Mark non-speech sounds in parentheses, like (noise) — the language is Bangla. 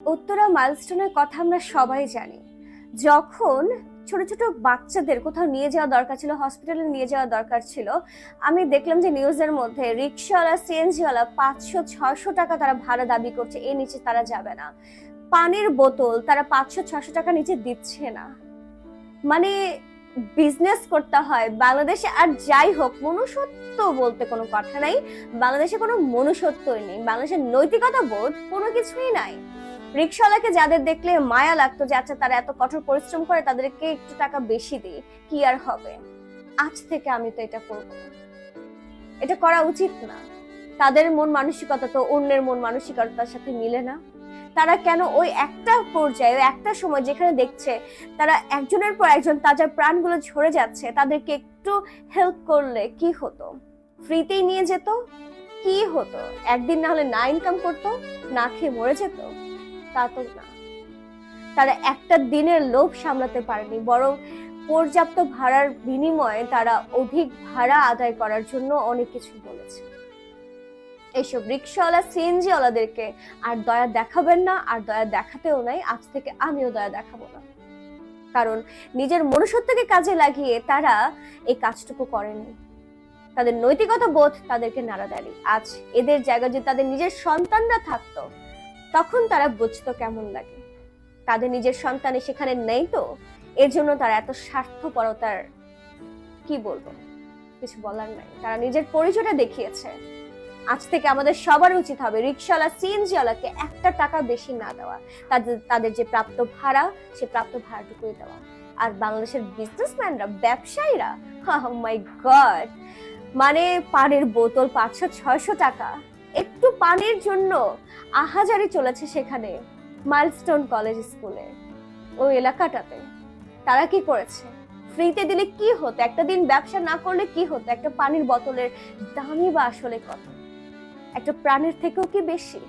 উত্তরা মাইলস্টোনের কথা আমরা সবাই জানি। যখন ছোট ছোট বাচ্চাদের কোথাও নিয়ে যাওয়া দরকার ছিল হসপিটালে নিয়ে যাওয়া দরকার ছিল, আমি দেখলাম যে নিউজের মধ্যে রিক্সাওয়ালা সিএনজিওয়ালা পাঁচশো ছশো টাকা তারা ভাড়া দাবি করছে, এর নিচে তারা যাবে না। পানির বোতল তারা পাঁচশো ছশো টাকা নিচে দিচ্ছে না। মানে বিজনেস করতে হয় বাংলাদেশে, আর যাই হোক, মনুষ্যত্ব বলতে কোনো কথা নাই। বাংলাদেশে কোনো মনুষ্যত্বই নেই। বাংলাদেশের নৈতিকতা বোধ কোনো কিছুই নাই। রিক্সাওয়ালাকে যাদের দেখলে মায়া লাগতো যে আচ্ছা তারা এত কঠোর পরিশ্রম করে, তাদেরকে একটু টাকা বেশি দিই। কি আর হবে? আজ থেকে আমি তো এটা করব এটা করা উচিত না। তাদের মন মানসিকতা তো অন্যের মন মানসিকতার সাথে মিলে না। তারা কেন ওই একটা পর্যায়ে, ওই একটা সময় যেখানে দেখছে তারা একজনের পর একজন তাজা প্রাণগুলো ঝরে যাচ্ছে, তাদেরকে একটু হেল্প করলে কি হতো? ফ্রিতেই নিয়ে যেত? কি হতো? একদিন না হলে না ইনকাম করতো, না খেয়ে মরে যেত? তা না। তারা একটা দিনের লোভ সামলাতে পারেনি, বরং পর্যাপ্ত ভাড়ার বিনিময়ে তারা অধিক ভাড়া আদায় করার জন্য অনেক কিছু বলেছে। এইসব রিক্সাওয়ালা সিএনজিওয়ালাদেরকে আর দয়া দেখাবেন না, আর দয়া দেখাতেও নাই, আজ থেকে আমিও দয়া দেখাবো না। কারণ নিজের মনুষ্যত্বকে কাজে লাগিয়ে তারা এই কাজটুকু করেনি। তাদের নৈতিকতা বোধ তাদেরকে নাড়া দেয়নি। আজ এদের জায়গায় যদি তাদের নিজের সন্তানরা থাকতো তখন তারা বুঝতো কেমন লাগে। তাদের নিজের সন্তানে সেখানে নেই তো এর জন্য তারা এত স্বার্থপরতার, কি বলব? কিছু বলার নাই। তারা নিজের পরিচয়টা দেখিয়েছে। আজ থেকে আমাদের সবার উচিত হবে রিক্সাওয়ালা সিএনজিওয়ালাকে একটা টাকা বেশি না দেওয়া। তাদের তাদের যে প্রাপ্ত ভাড়া, সে প্রাপ্ত ভাড়াটুকুই দেওয়া। আর বাংলাদেশের বিজনেসম্যানরা ব্যবসায়ীরা (laughs) মাই গড মানে পানের বোতল পাঁচশো, ছয়শো টাকা। পানির জন্য আহাজারি চলেছে সেখানে, মাইলস্টোন কলেজ স্কুলে। ওই এলাকাটাতে। তারা কি করেছে? ফ্রিতে দিলে কি হতো? একটা দিন ব্যবসা না করলে কি হতো? একটা পানির বোতলের দামই বা আসলে কত? একটা প্রাণের থেকেও কি বেশি?